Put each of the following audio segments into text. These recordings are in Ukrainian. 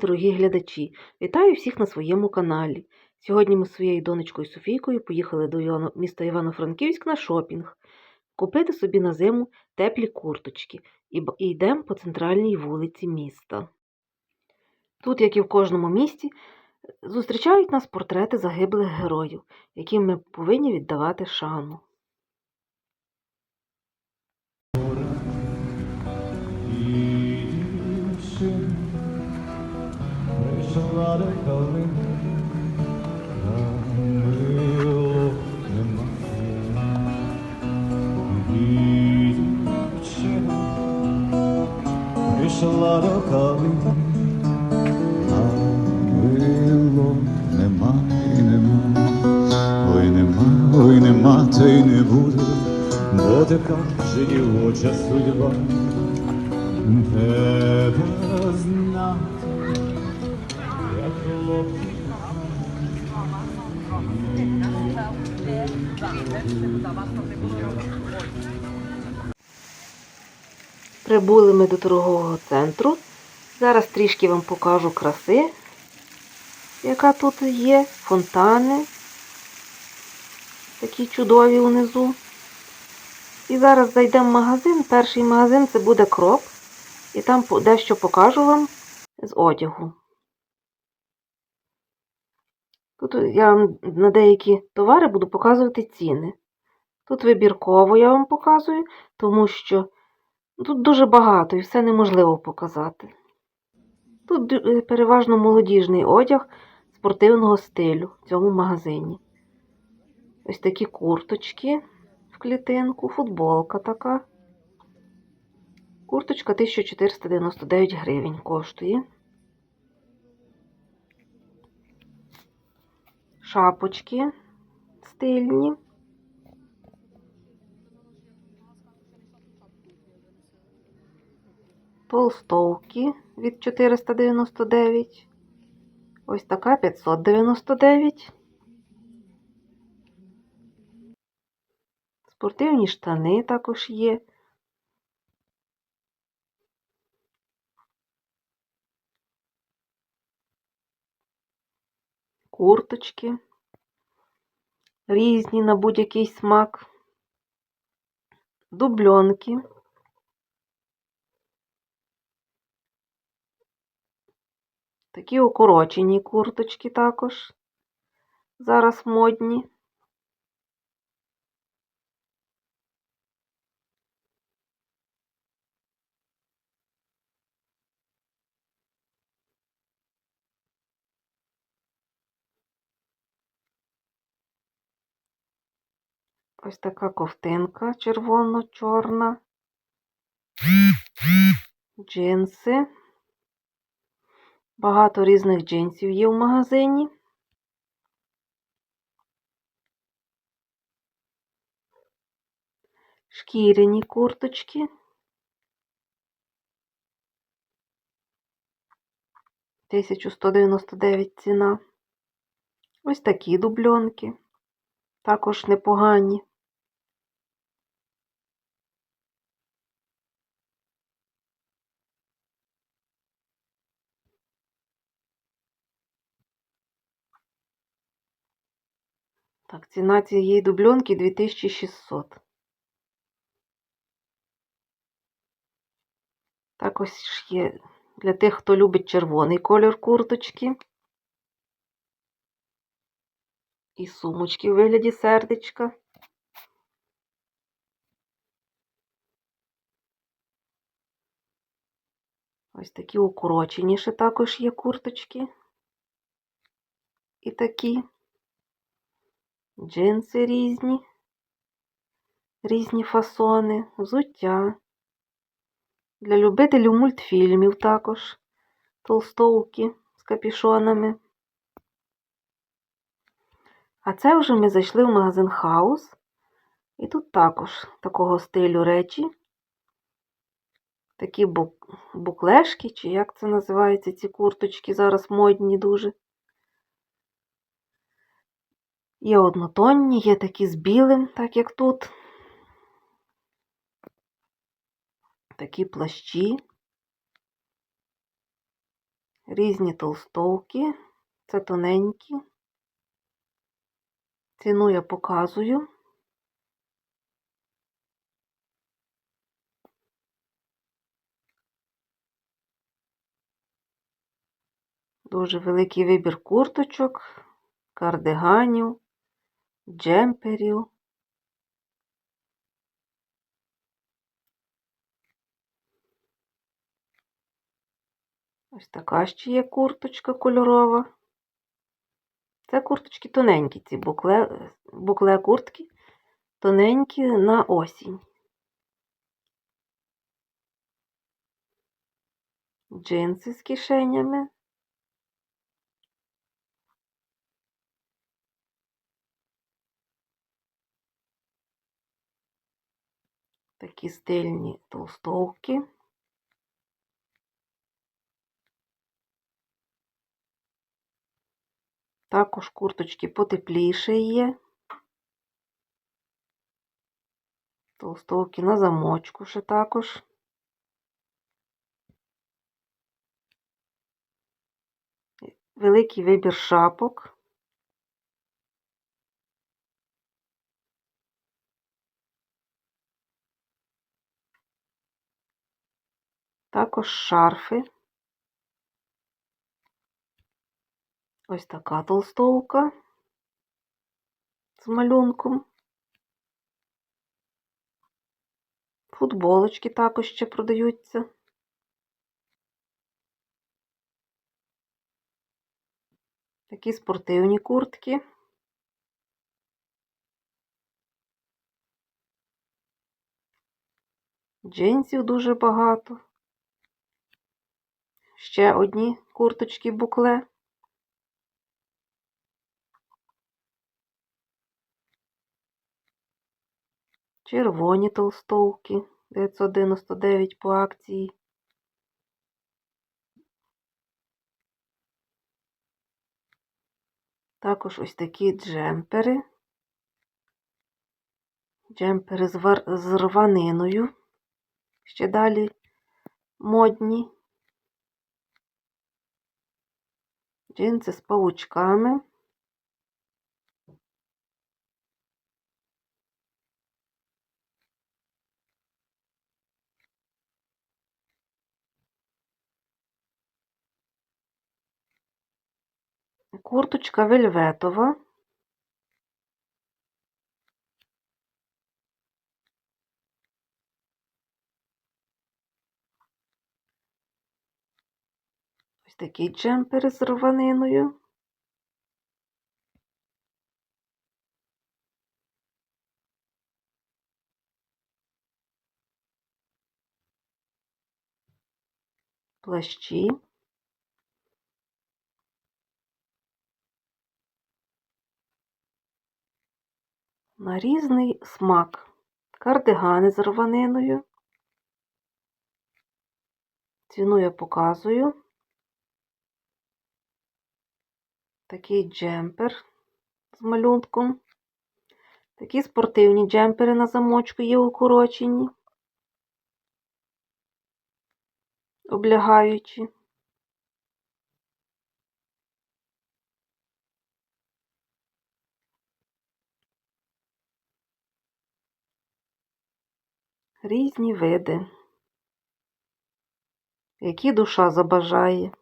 дорогі глядачі! Вітаю всіх на своєму каналі. Сьогодні ми з своєю донечкою Софійкою поїхали до міста Івано-Франківськ на шопінг. Купити собі на зиму теплі курточки і йдемо по центральній вулиці міста. Тут, як і в кожному місті, зустрічають нас портрети загиблих героїв, яким ми повинні віддавати шану. До калини, а нема. Ой, нема, ой, нема, та й не буде, бо така вже дівоча судьба. Тебе знати, як хлопці. Прибули ми до торгового центру. Зараз трішки вам покажу краси, яка тут є, фонтани. Такі чудові унизу. І зараз зайдемо в магазин. Перший магазин це буде кроп. І там дещо покажу вам з одягу. Тут я вам на деякі товари буду показувати ціни. Тут вибірково я вам показую, тому що Тут дуже багато і все неможливо показати. Тут е, переважно молодіжний одяг спортивного стилю в цьому магазині. Ось такі курточки в клітинку, футболка така. Курточка 1499 гривень коштує. Шапочки стильні. Толстовки від 499. Ось така 599. Спортивні штани також є. Курточки. Різні на будь-який смак. Дубльонки. Такі укорочені курточки також. Зараз модні. Ось така ковтинка червоно-чорна. Джинси. Багато різних джинсів є в магазині. Шкіряні курточки. Тисячу ціна. Ось такі дубльонки. Також непогані. Так, ціна цієї дубльонки 2600. Також є для тих, хто любить червоний кольор курточки. І сумочки в вигляді сердечка. Ось такі укороченіші також є курточки. І такі. Джинси різні, різні фасони, взуття. Для любителів мультфільмів також толстовки з капішонами. А це вже ми зайшли в магазин Хаус. І тут також такого стилю речі. Такі бук... буклешки, чи як це називається, ці курточки зараз модні дуже. Є однотонні, є такі з білим, так як тут. Такі плащі Різні толстовки. Це тоненькі. Ціну я показую. Дуже великий вибір курточок, кардиганів, джемперів. Ось така ще є курточка кольорова. Це курточки тоненькі, ці букле, букле куртки, тоненькі на осінь. Джинси з кишенями. Такі стильні толстовки. Також курточки потепліше є. Толстовки на замочку ще також. Великий вибір шапок. Також шарфи. Ось така толстовка з малюнком. Футболочки також ще продаються. Такі спортивні куртки. Джинсів дуже багато. Ще одні курточки букле. Червоні толстовки 999 по акції. Також ось такі джемпери. Джемпери з, вар... з рваниною. Ще далі модні. Джинси з паучками. Курточка вельветова. Такий джемпер з рваниною. Плащі. На різний смак. Кардигани з рваниною. Ціну я показую. Такий джемпер з малюнком. Такі спортивні джемпери на замочку є укорочені. Облягаючі. Різні види, які душа забажає.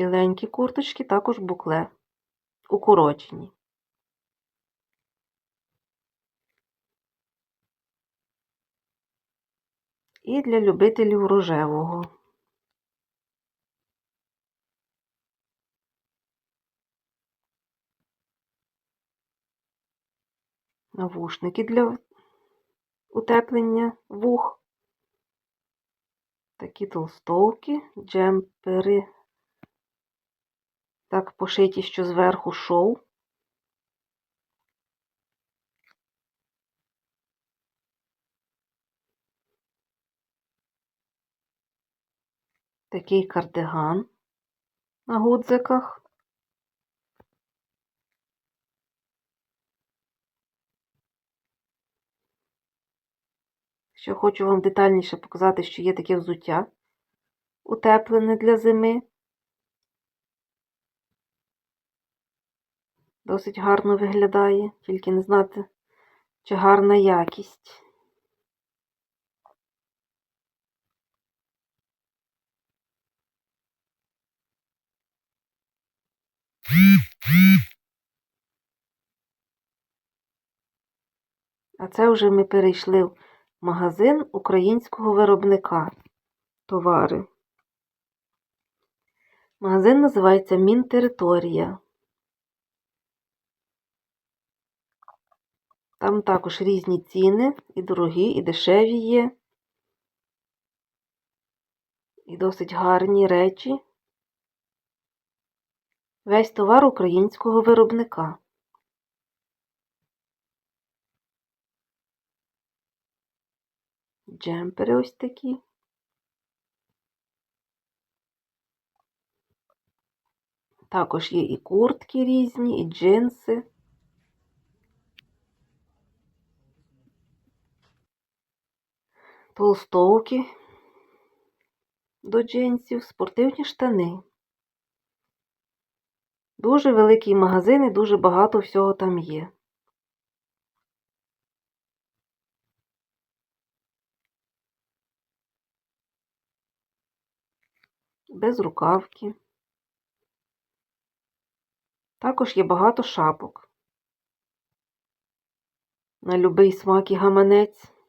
Біленькі курточки також букле, укорочені. І для любителів рожевого. Навушники для утеплення вух. Такі толстовки, джемпери. Так пошиті, що зверху шов. Такий кардиган на гудзиках. Ще хочу вам детальніше показати, що є таке взуття утеплене для зими. Досить гарно виглядає, тільки не знати, чи гарна якість. А це вже ми перейшли в магазин українського виробника товари. Магазин називається Мінтериторія. Там також різні ціни, і дорогі, і дешеві є, і досить гарні речі. Весь товар українського виробника. Джемпери ось такі. Також є і куртки різні, і джинси. Толстовки до джинсів, спортивні штани. Дуже великий магазин і дуже багато всього там є. Без рукавки. Також є багато шапок. На любий смак і гаманець.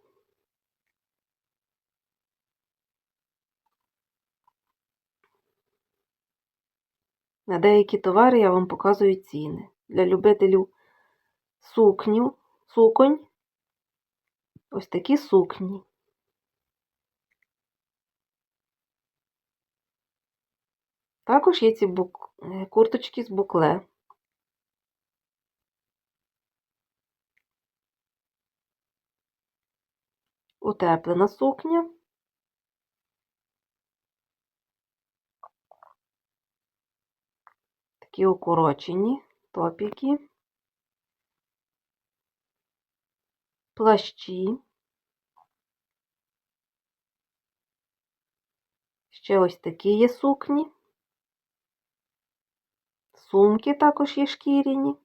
На деякі товари я вам показую ціни. Для любителів сукню, суконь. Ось такі сукні. Також є ці бук... е, курточки з букле. Утеплена сукня. Такі укорочені топіки. Плащі. Ще ось такі є сукні. Сумки також є шкіряні.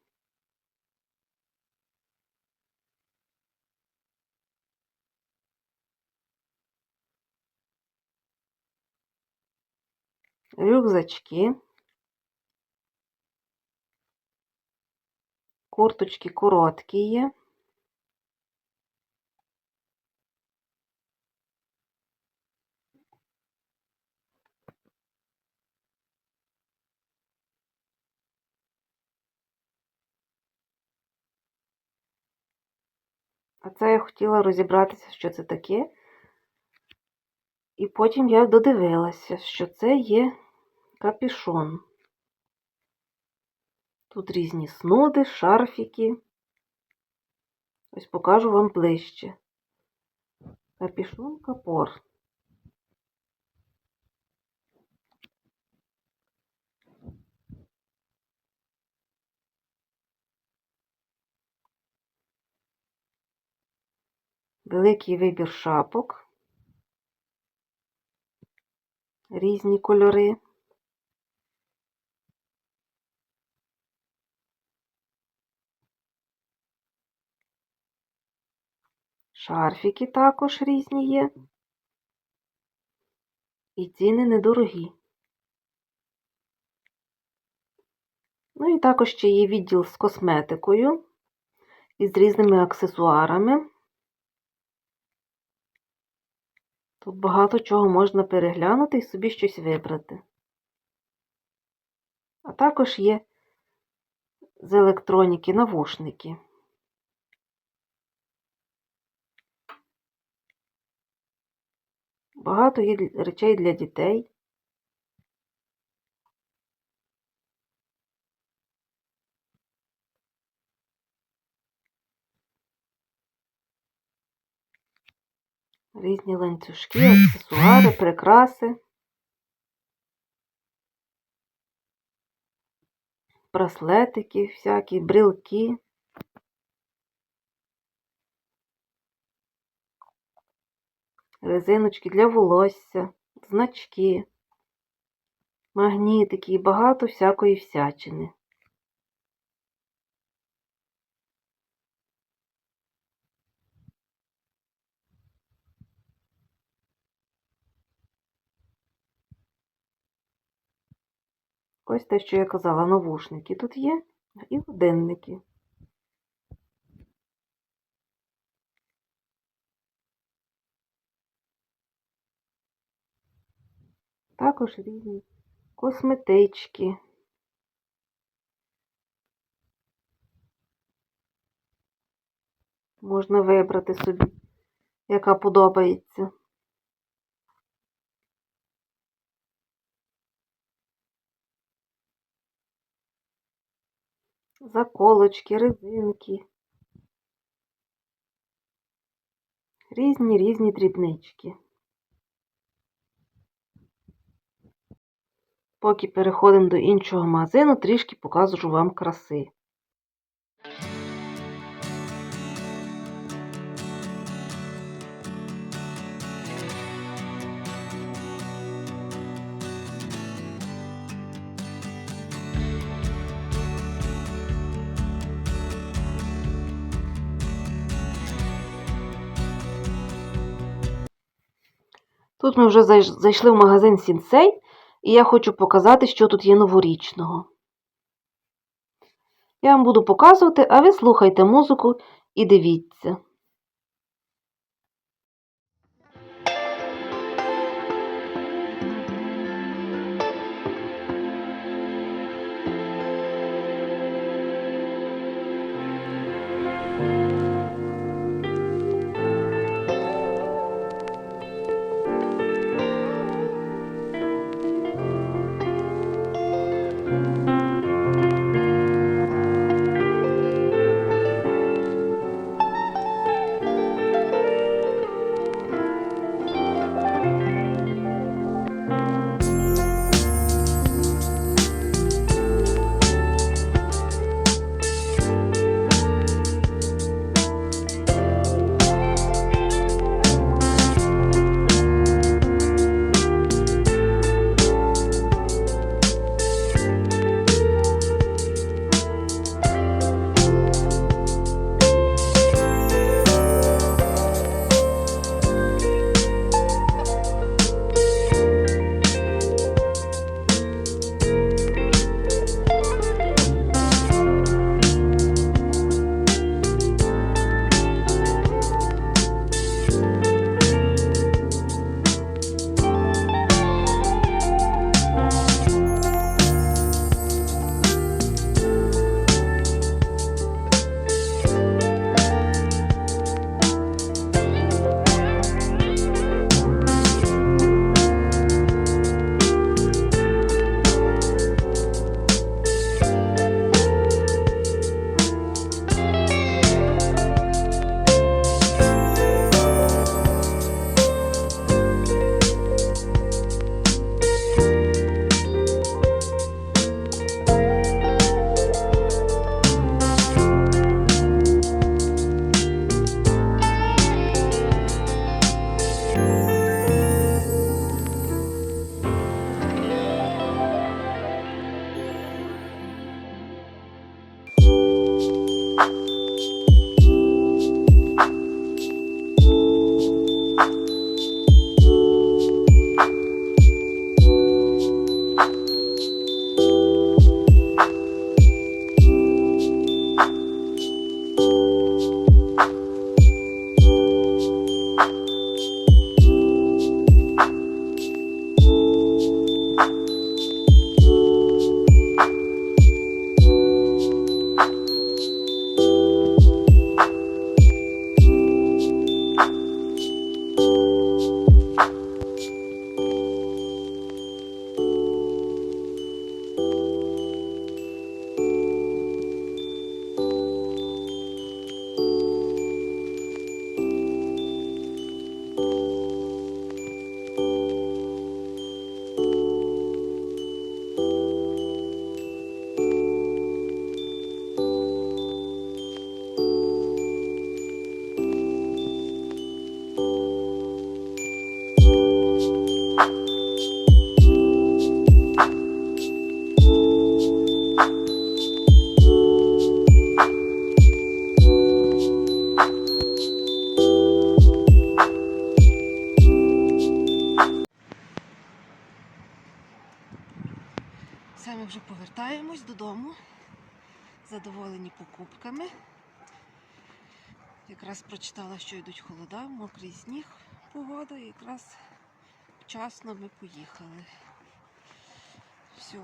Рюкзачки. Курточки короткі є. А це я хотіла розібратися, що це таке. І потім я додивилася, що це є капюшон. Тут різні снуди, шарфіки. Ось покажу вам ближче. Капюшон капор. Великий вибір шапок. Різні кольори. Шарфіки також різні є. І ціни недорогі. Ну і також ще є відділ з косметикою і з різними аксесуарами. Тут багато чого можна переглянути і собі щось вибрати. А також є з електроніки навушники. Багато є речей для дітей. Різні ланцюжки, аксесуари, прикраси, браслетики всякі, брілки. Резиночки для волосся, значки, магнітики і багато всякої всячини. Ось те, що я казала, навушники тут є, і годинники. Також різні косметички. Можна вибрати собі, яка подобається. Заколочки, резинки. Різні різні дрібнички. Поки переходимо до іншого магазину, трішки покажу вам краси. Тут ми вже зайш- зайшли в магазин Сінсей, і я хочу показати, що тут є новорічного. Я вам буду показувати, а ви слухайте музику і дивіться. Задоволені покупками. Якраз прочитала, що йдуть холода, мокрий сніг, погода, і якраз вчасно ми поїхали. Все,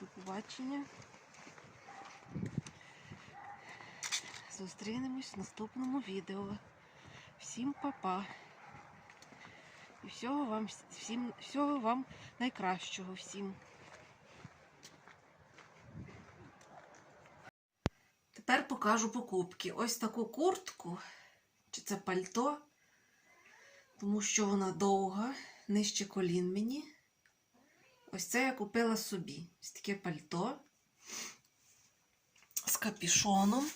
до побачення. Зустрінемось в наступному відео. Всім па-па. І всього вам всім, всього вам найкращого всім. Тепер покажу покупки. Ось таку куртку, чи це пальто, тому що вона довга, нижче колін мені. Ось це я купила собі. Ось таке пальто з капішоном.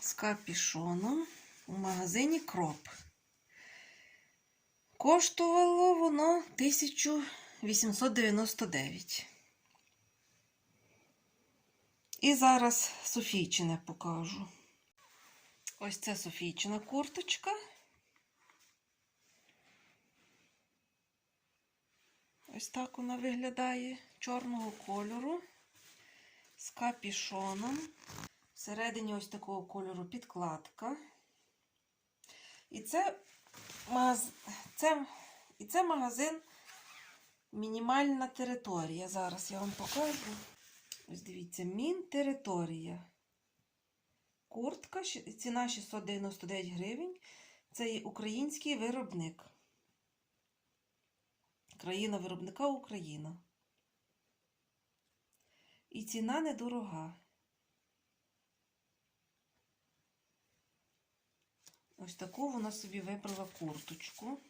З капішоном у магазині Кроп. Коштувало воно 1899. І зараз Софійчине покажу. Ось це Софійчина курточка. Ось так вона виглядає чорного кольору з капішоном. Всередині ось такого кольору підкладка. І це, це... І це магазин Мінімальна територія. Зараз я вам покажу. Ось дивіться, Мінтериторія. Куртка, ціна 699 гривень. Це є український виробник. Країна виробника Україна. І ціна недорога. Ось таку вона собі вибрала курточку.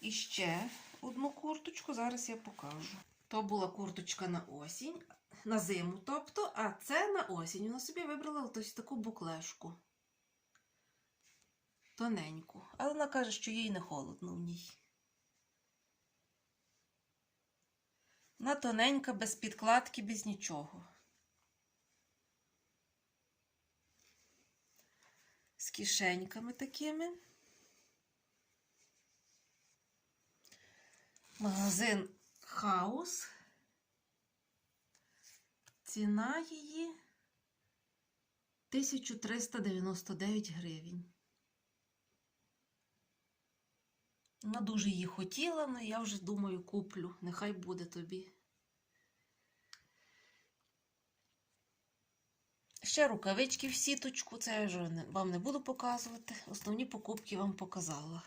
І ще одну курточку зараз я покажу. То була курточка на осінь, на зиму, тобто, а це на осінь. Вона собі вибрала ось таку буклешку. Тоненьку. Але вона каже, що їй не холодно в ній. Вона тоненька, без підкладки, без нічого. З кишеньками такими. Магазин Хаус. Ціна її 1399 гривень. Вона дуже її хотіла, але я вже думаю, куплю. Нехай буде тобі. Ще рукавички в сіточку, це я вже вам не буду показувати. Основні покупки вам показала.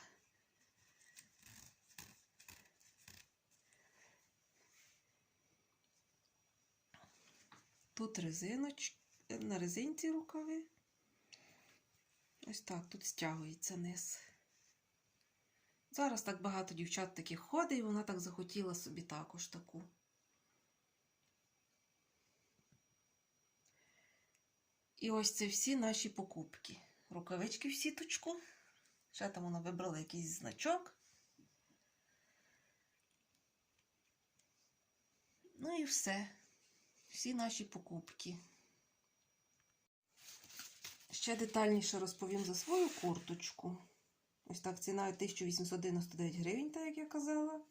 Тут резиночки, на резинці рукави. Ось так, тут стягується низ. Зараз так багато дівчат таких ходить, і вона так захотіла собі також таку. І ось це всі наші покупки. Рукавички в сіточку. Ще там вона вибрала якийсь значок. Ну і все. Всі наші покупки. Ще детальніше розповім за свою курточку. Ось так ціна 1899 гривень, так як я казала.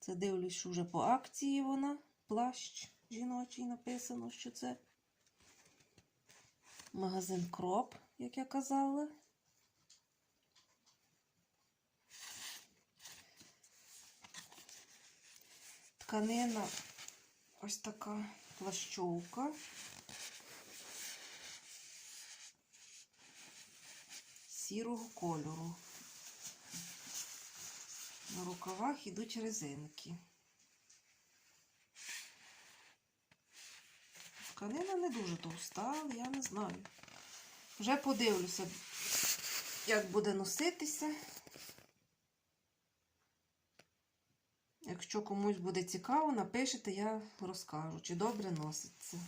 Це дивлюсь, що вже по акції вона. Плащ жіночий написано, що це магазин Кроп, як я казала. Тканина ось така плащовка. Сірого кольору. На рукавах йдуть резинки. Тканина не дуже товста, але я не знаю. Вже подивлюся, як буде носитися. Якщо комусь буде цікаво, напишете, я розкажу, чи добре носиться.